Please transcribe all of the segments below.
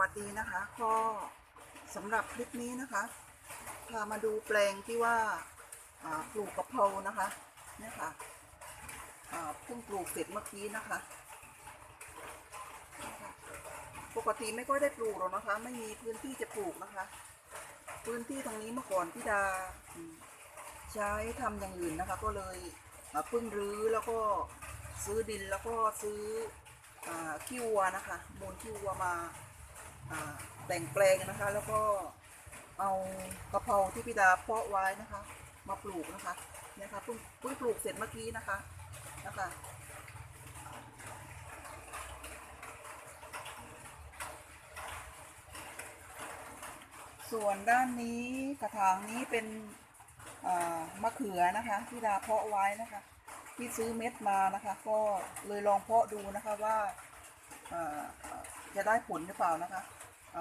วัสดีนะคะก็สำหรับคลิปนี้นะคะพามาดูแปลงที่ว่าปลูกกระเพรานะคะเนี่ยค่ะเพิ่งปลูกเสร็จเมื่อกี้นะคะ ปกติไม่ค่อยได้ปลูกหรอกนะคะ ไม่มีพื้นที่จะปลูกนะคะ พื้นที่ตรงนี้เมื่อก่อนพี่ดาใช้ทำอย่างอื่นนะคะ ก็เลยเพิ่งรื้อแล้วก็ซื้อดินแล้วก็ซื้ออขี้วัวนะคะมูลขี้วัวมา แต่งแปลงนะคะ แล้วก็เอากระเพราที่พี่ดาเพาะไว้นะคะ มาปลูกนะคะเนี่ยค่ะเพิ่งเพิ่งปลูกเสร็จเมื่อกี้นะคะนะคะส่วนด้านนี้กระถางนี้เป็นมะเขือนะคะที่ดาเพาะไว้นะคะ ที่ซื้อเม็ดมานะคะ ก็เลยลองเพาะดูนะคะว่าจะได้ผลหรือเปล่านะคะ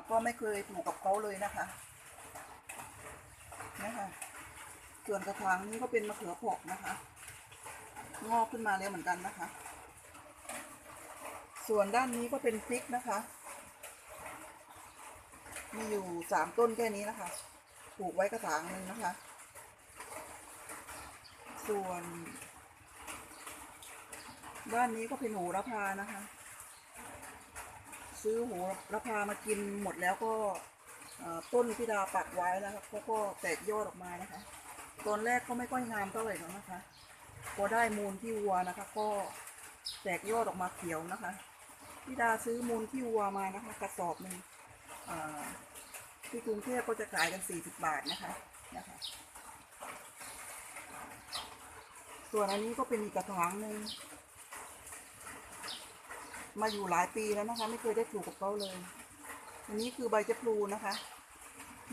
ก็ไม่เคยปลูกกับเขาเลยนะคะนะคะ ส่วนกระถางนี้ก็เป็นมะเขือเผกนะคะ งอกขึ้นมาแล้วเหมือนกันนะคะ ส่วนด้านนี้ก็เป็นพริกนะคะ มีอยู่สามต้นแค่นี้นะคะ ปลูกไว้กระถางหนึ่งนะคะ ส่วน ด้านนี้ก็เป็นโหระพานะคะ ซื้อโหระพามากินหมดแล้วก็ต้นพิดาปักไว้แล้วครับเขาก็แตกยอดออกมานะคะ ตอนแรกก็ไม่ค่อยงามเท่าไหร่หรอกนะคะพอได้มูลที่วัวนะคะ ก็แตกยอดออกมาเขียวนะคะพิดาซื้อมูลที่วัวมานะคะ กระสอบหนึ่งที่กรุงเทพก็จะขายกันสี่สิบบาทนะคะนะคะ ส่วนอันนี้ก็เป็นอีกกระถางหนึ่ง มาอยู่หลายปีแล้วนะคะ ไม่เคยได้ปลูกกับเขาเลยอันนี้คือใบจะพลูนะคะ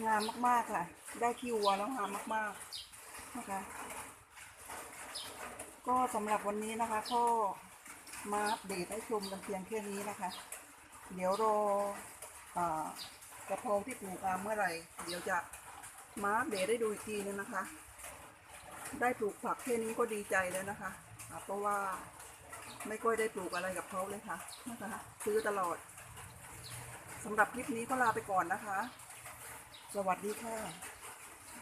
งามมากๆค่ะ ได้ขี้วัวแล้วงามมากๆนะคะ ก็สำหรับวันนี้นะคะก็มาอัปเดตให้ชมกันเพียงแค่นี้นะคะ เดี๋ยวรออากระเพราที่ปลูกมาเมื่อไหร่ เดี๋ยวจะมาอัปเดตได้ดูอีกทีนึงนะคะ ได้ปลูกผักแค่นี้ก็ดีใจแล้วนะคะ เพราะว่า ไม่ค่อยได้ปลูกอะไรกับเขาเลยค่ะนะคะซื้อตลอดสำหรับคลิปนี้ก็ลาไปก่อนนะคะ สวัสดีค่ะ